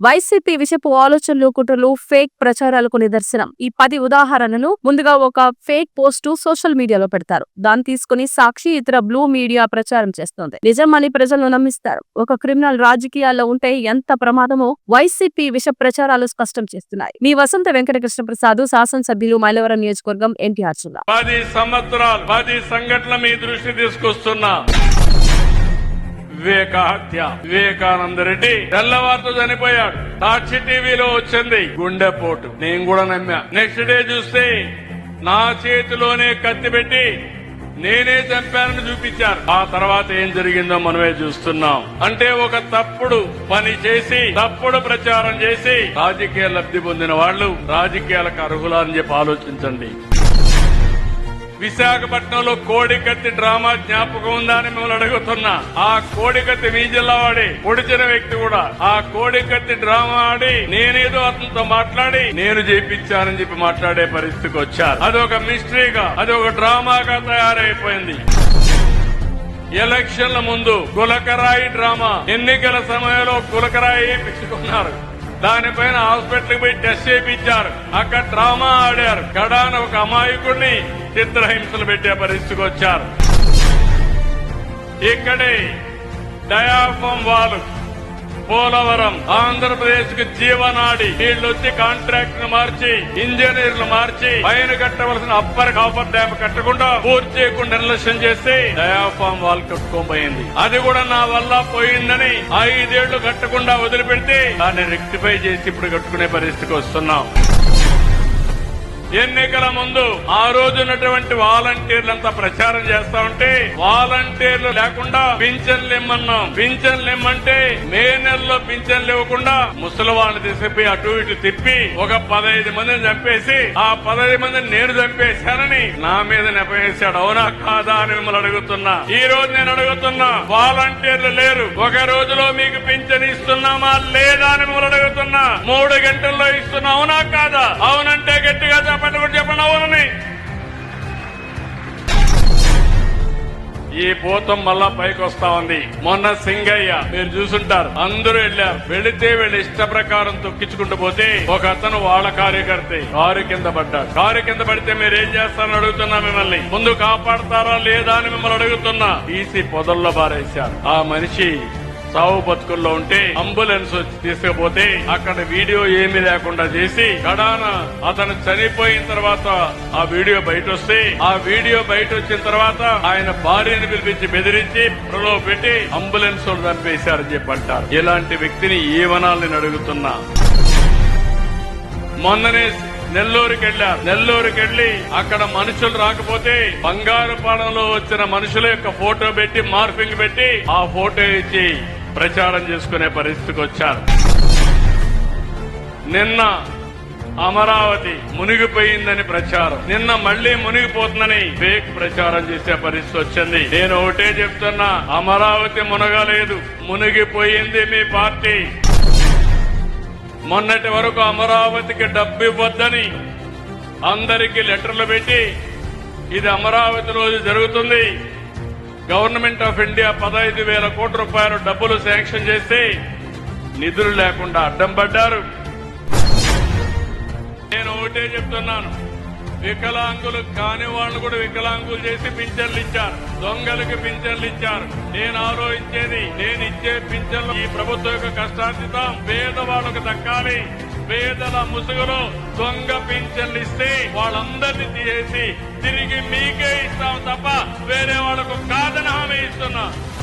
YCP విషపు ఆలోచనలు కుట్రలు ఫేక్ ప్రచారాలకు నిదర్శనం. ఈ పది ఉదాహరణలు ముందుగా ఒక ఫేక్ పోస్టు సోషల్ మీడియాలో పెడతారు. దాన్ని తీసుకుని సాక్షి ఇతర బ్లూ మీడియా ప్రచారం చేస్తోంది. నిజం అని ప్రజలు నమ్మిస్తారు. ఒక క్రిమినల్ రాజకీయాల్లో ఉంటే ఎంత ప్రమాదమో వైసీపీ విష ప్రచారాలు స్పష్టం చేస్తున్నాయి. మీ వసంత వెంకటకృష్ణ ప్రసాద్ శాసనసభ్యులు మైలవరం నియోజకవర్గం ఎన్టీఆర్ జిల్లా పది సంవత్సరాలు పది సంఘటనలు మీ దృష్టి తీసుకొస్తున్నా. వివేక హత్య వివేకానంద రెడ్డి తెల్లవారుతో చనిపోయాడు. సాక్షి టీవీలో వచ్చింది. గుండెపోటు. నేను కూడా నమ్మా. నెక్స్ట్ డే చూస్తే నా చేతిలోనే కత్తి పెట్టి నేనే చంపానని చూపించారు. ఆ తర్వాత ఏం జరిగిందో మనమే చూస్తున్నాం. అంటే ఒక తప్పుడు పని చేసి తప్పుడు ప్రచారం చేసి రాజకీయ లబ్ధి పొందిన వాళ్ళు రాజకీయాలకు అర్హులా అని చెప్పి ఆలోచించండి. విశాఖపట్నంలో కోడికత్తి డ్రామా జ్ఞాపకం ఉందా అని మిమ్మల్ని అడుగుతున్నా. ఆ కోడికత్తి మీ జిల్లా వాడి పొడిచిన వ్యక్తి కూడా. ఆ కోడికత్తి డ్రామా ఆడి నేనేదో అతనితో మాట్లాడి నేను చేయించానని చెప్పి మాట్లాడే పరిస్థితికి వచ్చారు. అది ఒక మిస్టరీగా అది ఒక డ్రామాగా తయారైపోయింది. ఎలక్షన్ల ముందు కులకరాయి డ్రామా ఎన్నికల సమయంలో కులకరాయి పిచ్చుకున్నారు దానిపైన హాస్పిటల్ పోయి టెస్ట్ చేయించారు. అక్కడ డ్రామా ఆడారు. కడాన ఒక అమాయకుడిని చిత్రహింసలు పెట్టే పరిస్థితికి వచ్చారు. ఇక్కడే డయాఫామ్ వాళ్ళు పోలవరం ఆంధ్రప్రదేశ్కు జీవనాడి వీళ్ళు వచ్చి కాంట్రాక్ట్ను మార్చి ఇంజనీర్లు మార్చి పైన కట్టవలసిన అప్పర్ కాపర్ డ్యామ్ కట్టకుండా పూర్తి చేయకుండా నిర్లక్ష్యం చేసి డయాఫామ్ వాల్ కట్టుకోబోయింది. అది కూడా నా వల్ల పోయిందని ఐదేళ్ళు కట్టకుండా వదిలిపెడితే దాన్ని రెక్టిఫై చేసి ఇప్పుడు కట్టుకునే పరిస్థితికి వస్తున్నాం. ఎన్నికల ముందు ఆ రోజు ఉన్నటువంటి వాలంటీర్లంతా ప్రచారం చేస్తా ఉంటే వాలంటీర్లు లేకుండా పింఛన్లు ఇమ్మన్నాం పింఛన్లు ఇమ్మంటే మే నెలలో పింఛన్లు ఇవ్వకుండా ముసలి వాళ్ళని తీసుకుపోయి అటు ఇటు తిప్పి ఒక పదహైదు మందిని చంపేసి ఆ పదహైదు మందిని నేను చంపేశానని నా మీద నెపేశాడు అవునా కాదా అని మిమ్మల్ని అడుగుతున్నా. ఈ రోజు నేను అడుగుతున్నా వాలంటీర్లు లేరు. ఒక రోజులో మీకు పింఛన్ ఇస్తున్నామా లేదా అని మిమ్మల్ని అడుగుతున్నా. మూడు గంటల్లో ఇస్తున్నా. అవునా కాదా? ఈ భూతం మళ్ళా పైకి వస్తా ఉంది. మొన్న సింగయ్య మీరు చూసుంటారు అందరూ వెళ్ళారు. వెళితే వీళ్ళు ఇష్ట ప్రకారం తొక్కించుకుంటూ పోతే ఒక అతను వాళ్ళ కార్యకర్త కారు కింద పడ్డాడు. కారు కింద పడితే మీరు ఏం చేస్తారని అడుగుతున్నా మిమ్మల్ని. ముందు కాపాడతారా లేదా అని మిమ్మల్ని అడుగుతున్నా. ఈసీ పొదల్లో బారేశారు ఆ మనిషి సావు బతుకుల్లో ఉంటే అంబులెన్స్ వచ్చి తీసుకుపోతే అక్కడ వీడియో ఏమీ లేకుండా చేసి కడాన అతను చనిపోయిన తర్వాత ఆ వీడియో బయట వస్తే ఆ వీడియో బయట వచ్చిన తర్వాత ఆయన భార్యను పిలిపించి బెదిరించి ప్రలో పెట్టి అంబులెన్స్ చంపేశారని చెప్పి అంటారు ఇలాంటి వ్యక్తిని ఏమనాలని అడుగుతున్నా? మొన్ననే నెల్లూరుకి వెళ్ళారు నెల్లూరుకి వెళ్ళి అక్కడ మనుషులు రాకపోతే బంగారు పాడంలో వచ్చిన మనుషుల యొక్క ఫోటో పెట్టి మార్పింగ్ పెట్టి ఆ ఫోటో ఇచ్చి ప్రచారం చేసుకునే పరిస్థితికి వచ్చారు. నిన్న అమరావతి మునిగిపోయిందని ప్రచారం. నిన్న మళ్ళీ మునిగిపోతుందని ఫేక్ ప్రచారం చేసే పరిస్థితి వచ్చింది. నేను ఒకటే చెప్తున్నా అమరావతి మునగలేదు. మునిగిపోయింది మీ పార్టీ. మొన్నటి వరకు అమరావతికి డబ్బు ఇవ్వద్దని అందరికీ లెటర్లు పెట్టి ఇది అమరావతి రోజు జరుగుతుంది. గవర్నమెంట్ ఆఫ్ ఇండియా పదహైదు వేల కోట్ల రూపాయలు డబ్బులు శాంక్షన్ చేస్తే నిధులు లేకుండా అడ్డం పడ్డారు. నేను ఒకటే చెప్తున్నాను. వికలాంగులు కాని వాళ్ళు కూడా వికలాంగులు చేసి పింఛన్లు ఇచ్చారు. దొంగలకు పింఛన్లు ఇచ్చారు. నేను ఆలోచించేది నేను ఇచ్చే పింఛన్లు ఈ ప్రభుత్వం యొక్క కష్టార్జితం. పేదవాళ్ళకు దక్కాలి. పేదల ముసుగులో దొంగ పింఛన్లు ఇస్తే వాళ్ళందరినీ తీసేసి తిరిగి మీకే ఇస్తాం తప్ప వేరే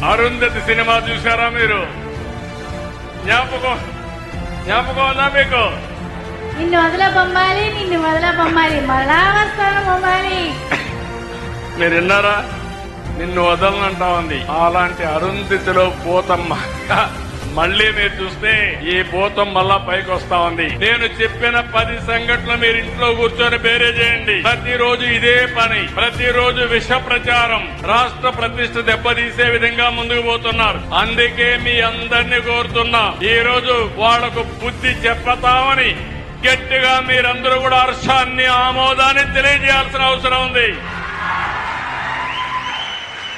అరుంధతి సినిమా చూసారా మీరు? జ్ఞాపకం? జ్ఞాపకం ఉందా మీకు? నిన్ను వదల బొమ్మాలి నిన్ను వదల బొమ్మాలి మళ్ళా వస్తాను బొమ్మాలి. మీరు విన్నారా? నిన్ను వదలనంటా ఉంది. అలాంటి అరుంధతిలో పోతమ్మ. మళ్ళీ మీరు చూస్తే ఈ భూతం మళ్ళా పైకి వస్తా ఉంది. నేను చెప్పిన పది సంఘటనలు మీరు ఇంట్లో కూర్చొని బేరే చేయండి. ప్రతిరోజు ఇదే పని. ప్రతిరోజు విష ప్రచారం. రాష్ట్ర ప్రతిష్ట దెబ్బతీసే విధంగా ముందుకు పోతున్నారు. అందుకే మీ అందరినీ కోరుతున్నా ఈ రోజు వాళ్ళకు బుద్ధి చెప్పతామని గట్టిగా మీరందరూ కూడా హర్షాన్ని ఆమోదాన్ని తెలియజేయాల్సిన అవసరం ఉంది.